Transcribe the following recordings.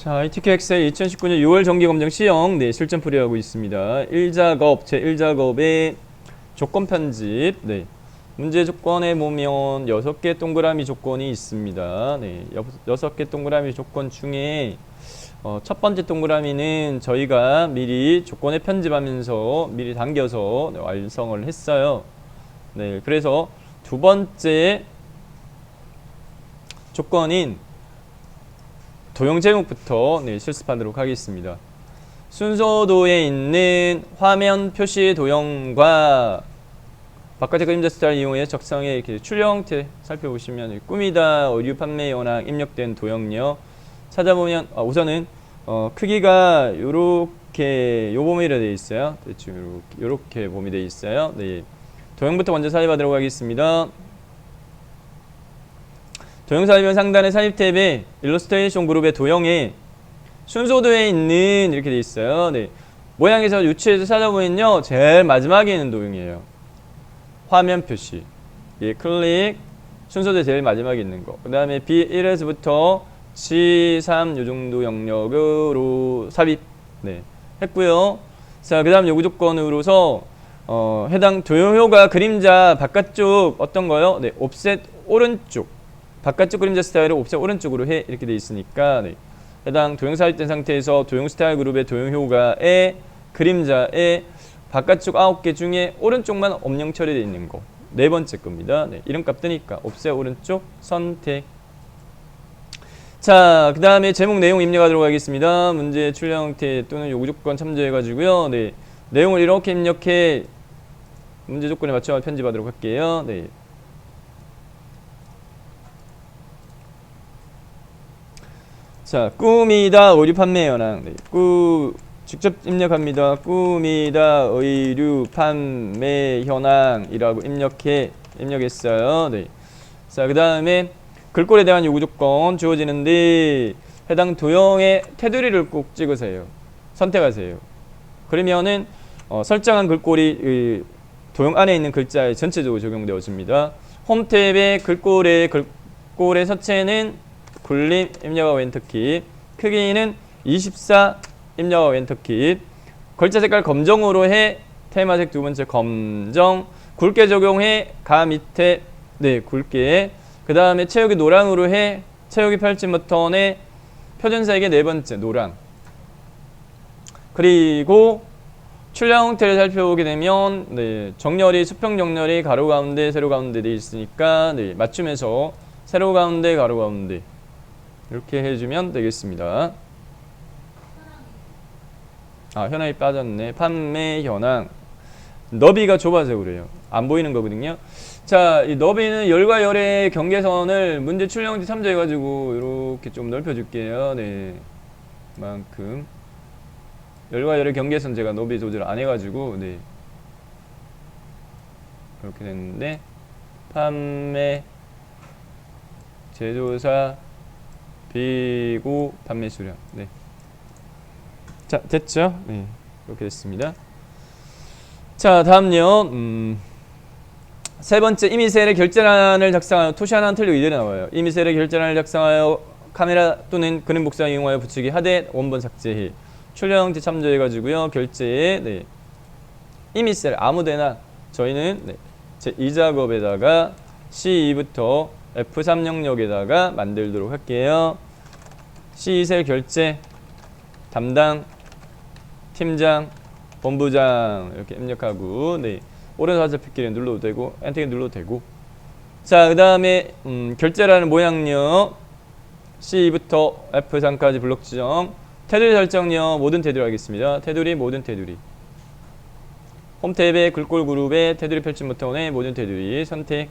자, ITK 엑셀 2019년 6월 정기 검정 시형 네, 실전 풀이하고 있습니다. 1작업, 제 1작업의 조건 편집. 네. 문제 조건에 보면 6개 동그라미 조건이 있습니다. 네. 6개 동그라미 조건 중에 어, 첫 번째 동그라미는 저희가 미리 조건에 편집하면서 미리 당겨서 네, 완성을 했어요. 네. 그래서 두 번째 조건인 도형 제목부터 네, 실습하도록 하겠습니다. 순서도에 있는 화면 표시 도형과 바깥의 그림자 스타일 이용해 적성의 이렇게 출력 형태 살펴보시면 꾸미다, 의류 판매 현황 입력된 도형요 찾아보면 아, 우선은 어, 크기가 요렇게 요 범위로 되어 있어요. 대충 요렇게, 범위 되어 있어요. 네. 도형부터 먼저 삽입하도록 하겠습니다. 도형 삽입은 상단의 삽입 탭에 일러스트레이션 그룹의 도형에 순서도에 있는 이렇게 돼 있어요. 네. 모양에서 유추해서 찾아보면요. 제일 마지막에 있는 도형이에요. 화면 표시. 예, 클릭. 순서대 제일 마지막에 있는 거. 그 다음에 B1에서부터 C3 요 정도 영역으로 삽입. 네. 했고요. 자, 그 다음 요구 조건으로서 어, 해당 도형효가 그림자 바깥쪽 어떤 거요? 네, 옵셋 오른쪽. 바깥쪽 그림자 스타일을 옵셋 오른쪽으로 해 이렇게 돼 있으니까 네. 해당 도형 삽입된 상태에서 도형 스타일 그룹의 도형 효과의 그림자의 바깥쪽 아홉 개 중에 오른쪽만 엄령 처리되어 있는 거. 네 번째 겁니다. 네, 이름값 뜨니까 옵셋 오른쪽 선택. 자, 그 다음에 제목 내용 입력하도록 하겠습니다. 문제 출력 형태 또는 요구 조건 참조해가지고요. 네, 내용을 이렇게 입력해 문제 조건에 맞춰 편집하도록 할게요. 네. 자, 꾸미다 의류 판매 현황. 네, 꾸 직접 입력합니다. 꾸미다 의류 판매 현황이라고 입력해 입력했어요. 네. 자, 그다음에 글꼴에 대한 요구 조건 주어지는데 해당 도형의 테두리를 꼭 찍으세요. 선택하세요. 그러면은 어, 설정한 글꼴이 이 도형 안에 있는 글자에 전체적으로 적용되어집니다. 홈 탭의 글꼴의 글꼴의 서체는 굴림 입력하고 엔터키 크기는 24 입력하고 엔터키 글자 색깔 검정으로 해 테마색 두 번째 검정. 굵게 적용해 가 밑에 네 굵게. 그 다음에 채우기 노랑으로 해 채우기 펼침 버튼에 표준색의 네 번째 노랑. 그리고 출력 형태를 살펴보게 되면 네, 정렬이 수평 정렬이 가로 가운데 세로 가운데 돼 있으니까 네, 맞춤해서 세로 가운데 가로 가운데 이렇게 해주면 되겠습니다. 아 현황이 빠졌네. 판매 현황 너비가 좁아서 그래요. 안 보이는 거거든요. 자, 이 너비는 열과 열의 경계선을 문제 출력지 참조해가지고 이렇게 좀 넓혀줄게요. 네, 만큼 열과 열의 경계선 제가 너비 조절 안 해가지고 네 이렇게 됐는데 판매 제조사 비고 판매 수량 네. 자 됐죠? 네 이렇게 됐습니다. 자 다음요 음, 세 번째 이미셀의 결제란을 작성하여 토시하나 틀리고 이대로 나와요. 이미셀의 결제란을 작성하여 카메라 또는 그림 복사 이용하여 붙이기 하되 원본 삭제해 출력 형태 참조해 가지고요 결제에 네. 이미셀 아무데나 저희는 네. 제 2작업에다가 C2부터 F3 영역에다가 만들도록 할게요. C2셀 결제 담당 팀장 본부장 이렇게 입력하고 네. 오른손 화살표끼리 눌러도 되고 엔터키 눌러도 되고. 자 그 다음에 음, 결제라는 모양요. C부터 F3까지 블록 지정 테두리 설정요. 모든 테두리 하겠습니다. 테두리 모든 테두리. 홈 탭의 글꼴 그룹의 테두리 펼침 버튼의 모든 테두리 선택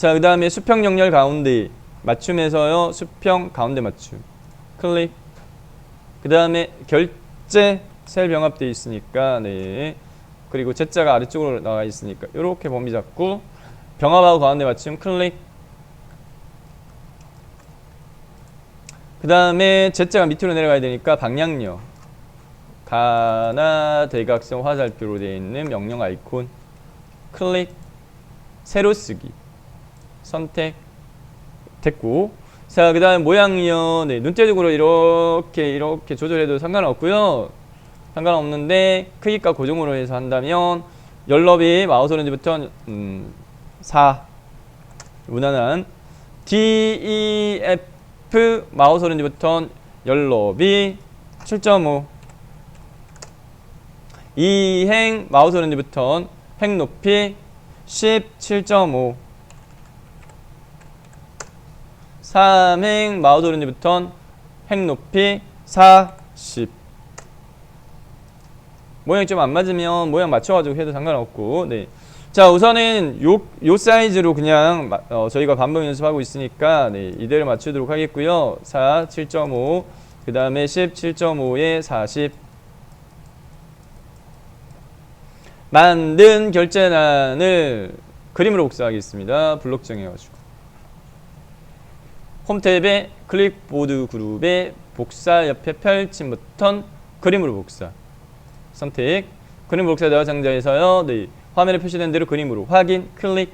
자 그 다음에 수평 영렬 가운데 맞춤에서요. 수평 가운데 맞춤. 클릭. 그 다음에 결제 셀 병합되어 있으니까 네. 그리고 Z자가 아래쪽으로 나와 있으니까 이렇게 범위 잡고 병합하고 가운데 맞춤 클릭. 그 다음에 Z자가 밑으로 내려가야 되니까 방향요 가나 대각선 화살표로 되어 있는 명령 아이콘. 클릭. 세로 쓰기 선택 됐고 자, 그 다음에 모양이요. 네, 눈대중으로 이렇게, 이렇게 조절해도 상관없고요. 상관없는데, 크기가 고정으로 해서 한다면, 열너비 마우스 오렌지부터, 음, 4. 무난한. DEF 마우스 오렌지부터 열너비 7.5. 이행 마우스 오렌지부터 행 높이 17.5. 3행 마우스 오렌지부터 행 높이 40 모양이 좀 안 맞으면 모양 맞춰가지고 해도 상관없고 네. 자 우선은 요, 요 사이즈로 그냥 마- 어, 저희가 반복 연습하고 있으니까 네, 이대로 맞추도록 하겠고요. 4, 7.5 그 다음에 17.5에 40 만든 결제란을 그림으로 복사하겠습니다. 블록 정해가지고 홈 탭에 클릭보드 그룹에 복사 옆에 펼침 버튼 그림으로 복사. 선택. 그림 복사 대화 상자에서요. 네, 화면에 표시된 대로 그림으로 확인 클릭.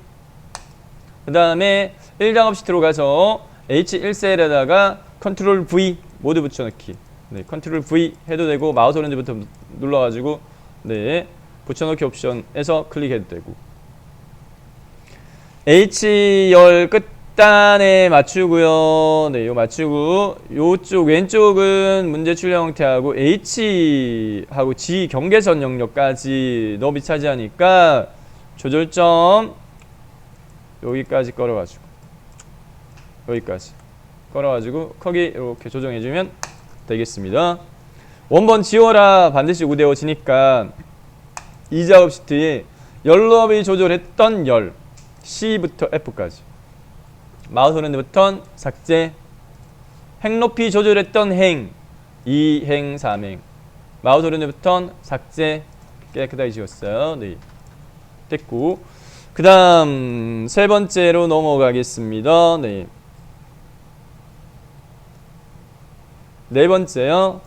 그 다음에 1작업 시트로 가서 H1셀에다가 컨트롤 V 모두 붙여넣기. 네, 컨트롤 V 해도 되고 마우스 오렌지부터 눌러가지고 네, 붙여넣기 옵션에서 클릭해도 되고. H열 끝 단에 맞추고요. 네, 요 맞추고 요쪽 왼쪽은 문제 출력 형태하고 H하고 G 경계선 영역까지 너무 차지하니까 조절점 여기까지 걸어가지고 여기까지 걸어가지고 크기 이렇게 조정해주면 되겠습니다. 원본 지워라 반드시 우대어지니까 이 작업 시트에 열럽이 조절했던 열 C부터 F까지 마우스 오렌지부터 삭제 행 높이 조절했던 행 2행 3행. 마우스 오렌지부터 삭제 깨끗하게 지웠어요. 네. 됐고 그 다음 세 번째로 넘어가겠습니다. 네. 네 번째요.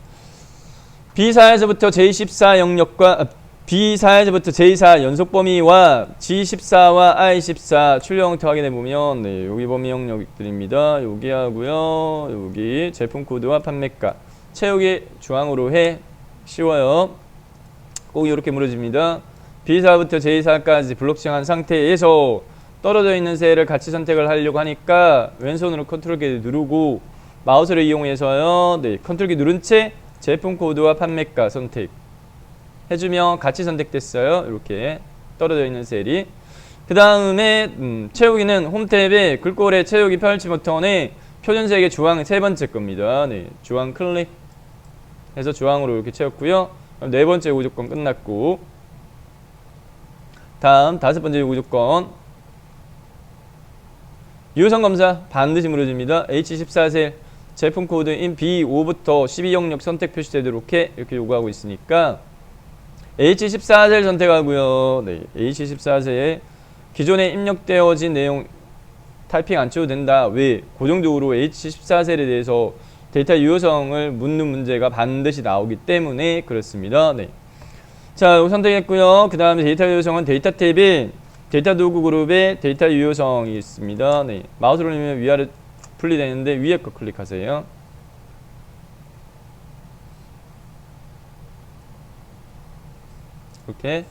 B4에서부터 J14 영역과 아, B4에서부터 J4 연속 범위와 G14와 I14 출력 형태 확인해 보면 네, 여기 범위 영역들입니다. 여기 하고요. 여기 제품 코드와 판매가 채우기 주황으로 해 쉬워요. 꼭 이렇게 물어집니다. B4부터 J4까지 블록칭한 상태에서 떨어져 있는 셀을 같이 선택을 하려고 하니까 왼손으로 컨트롤 키 누르고 마우스를 이용해서요. 네, 컨트롤 키 누른 채 제품 코드와 판매가 선택 해주면 같이 선택됐어요. 이렇게 떨어져 있는 셀이. 그 다음에 음, 채우기는 홈 탭에 글꼴에 채우기 펼치 버튼에 표준색의 주황 세 번째 겁니다. 네, 주황 클릭 해서 주황으로 이렇게 채웠고요. 네 번째 요구 조건 끝났고 다음 다섯 번째 요구 조건 유효성 검사 반드시 물어줍니다. H14셀 제품 코드인 B5부터 12 영역 선택 표시되도록 해 이렇게 요구하고 있으니까 H14셀 선택하고요. 네, H14셀에 기존에 입력되어진 내용 타이핑 안 쳐도 된다. 왜? 고정적으로 H14셀에 대해서 데이터 유효성을 묻는 문제가 반드시 나오기 때문에 그렇습니다. 네. 자, 선택했고요. 그 다음에 데이터 유효성은 데이터 탭에 데이터 도구 그룹에 데이터 유효성이 있습니다. 네. 마우스로 누르면 위아래 분리되는데 위에 거 클릭하세요. 이렇게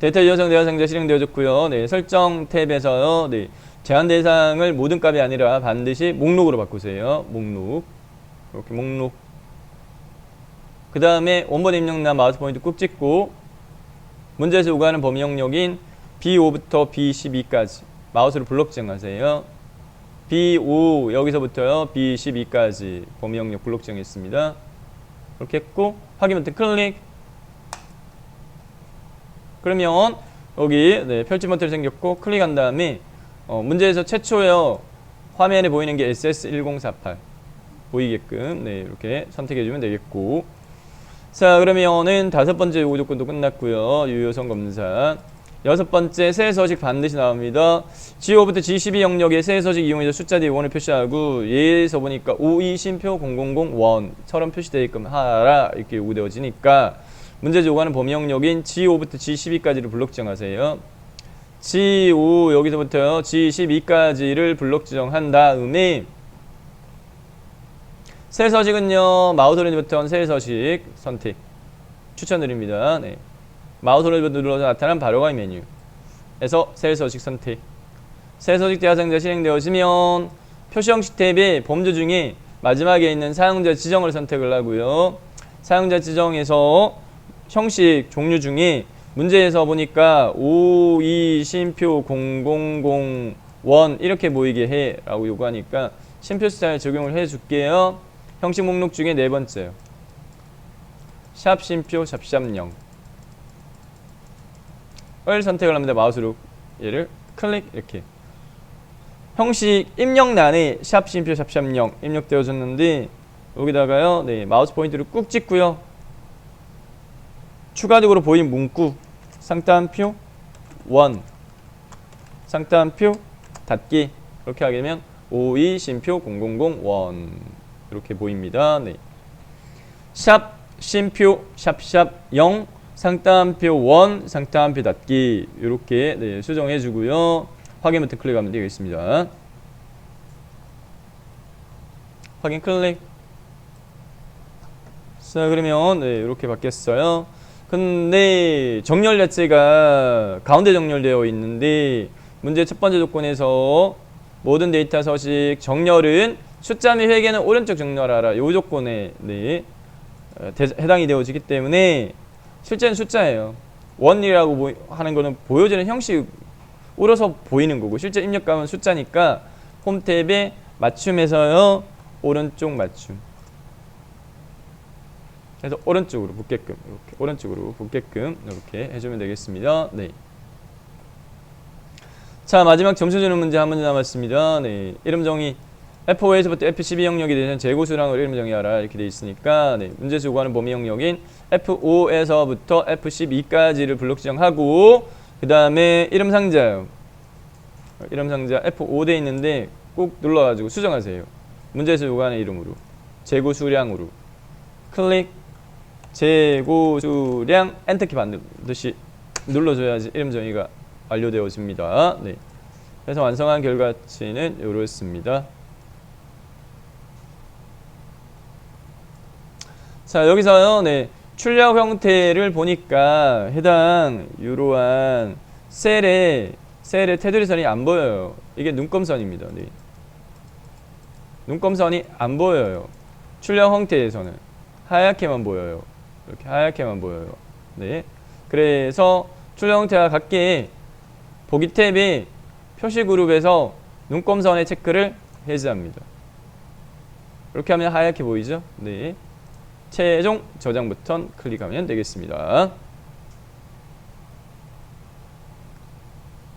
데이터 유효성 대화 상자 실행되어졌고요. 네, 설정 탭에서요. 네, 제한 대상을 모든 값이 아니라 반드시 목록으로 바꾸세요. 목록. 이렇게 목록. 그 다음에 원본 입력란 마우스 포인트 꾹 찍고 문제에서 요구하는 범위 영역인 B5부터 B12까지 마우스로 블록 정하세요. B5 여기서부터요. B12까지 범위 영역 블록 정했습니다. 이렇게 했고 확인 버튼 클릭 그러면 여기 네, 펼치 버튼이 생겼고 클릭한 다음에 어, 문제에서 최초요 화면에 보이는 게 SS1048 보이게끔 네, 이렇게 선택해 주면 되겠고. 자 그러면은 다섯 번째 요구 조건도 끝났고요. 유효성 검사. 여섯 번째 새 서식 반드시 나옵니다. G5부터 G12 영역의 새 서식 이용해서 숫자 뒤에 원을 표시하고 예에서 보니까 52 쉼표 0001처럼 표시되게끔 하라 이렇게 요구되어지니까 문제 요구하는 범위 영역인 G5부터 G12까지를 블록 지정하세요. G5 여기서부터요 G12까지를 블록 지정한 다음에 셀 서식은요. 마우스 오렌지 버튼 셀 서식 선택 추천드립니다. 네. 마우스 오렌지 버튼 눌러서 나타난 바로가기 메뉴 에서 셀 서식 선택 셀 서식 대화상자 실행되어지면 표시 형식 탭의 범주 중에 마지막에 있는 사용자 지정을 선택을 하고요. 사용자 지정에서 형식 종류 중에 문제에서 보니까 5, 2, 쉼표 0001 이렇게 보이게 해 라고 요구하니까 쉼표 스타일 적용을 해 줄게요. 형식 목록 중에 네 번째요. 샵 쉼표 샵샵 0을 선택을 합니다. 마우스로 얘를 클릭 이렇게 형식 입력란에 샵 쉼표 샵샵 0 입력되어 졌는데 여기다가요 네 마우스 포인트를 꾹 찍고요 추가적으로 보인 문구 상따옴표 원 상따옴표 닫기 이렇게 하게 되면 52 쉼표 0001 이렇게 보입니다. 네. 샵 쉼표 샵샵 0 상따옴표 원 상따옴표 닫기 이렇게 네, 수정해 주고요. 확인 버튼 클릭하면 되겠습니다. 확인 클릭. 자 그러면 네, 이렇게 바뀌었어요 근데 정렬 자체가 가운데 정렬되어 있는데 문제 첫 번째 조건에서 모든 데이터 서식 정렬은 숫자 및 회계는 오른쪽 정렬하라. 요 조건에 네, 어, 대- 해당이 되어지기 때문에 실제는 숫자예요. 원이라고 보- 하는 거는 보여지는 형식 울어서 보이는 거고 실제 입력감은 숫자니까 홈 탭에 맞춤에서요. 오른쪽 맞춤 그래서 오른쪽으로 붙게끔 이렇게 오른쪽으로 붙게끔 이렇게 해주면 되겠습니다. 네. 자 마지막 점수 주는 문제 한 문제 남았습니다. 네. 이름 정의 F5에서부터 F12 영역이 되는 재고 수량을 이름 정의하라 이렇게 돼 있으니까 네. 문제에서 요구하는 범위 영역인 F5에서부터 F12까지를 블록 지정하고 그 다음에 이름 상자요. 이름 상자 F5 돼 있는데 꼭 눌러가지고 수정하세요. 문제에서 요구하는 이름으로 재고 수량으로 클릭 재고 수량 엔터키 반드시 눌러줘야지 이름 정의가 완료되어집니다. 네. 그래서 완성한 결과치는 이렇습니다. 자 여기서요, 네 출력 형태를 보니까 해당 이러한 셀의 셀의 테두리 선이 안 보여요. 이게 눈금선입니다. 네. 눈금선이 안 보여요. 출력 형태에서는 하얗게만 보여요. 이렇게 하얗게만 보여요. 네. 그래서 출력 형태와 같게 보기 탭이 표시 그룹에서 눈금선의 체크를 해제합니다. 이렇게 하면 하얗게 보이죠? 네. 최종 저장 버튼 클릭하면 되겠습니다.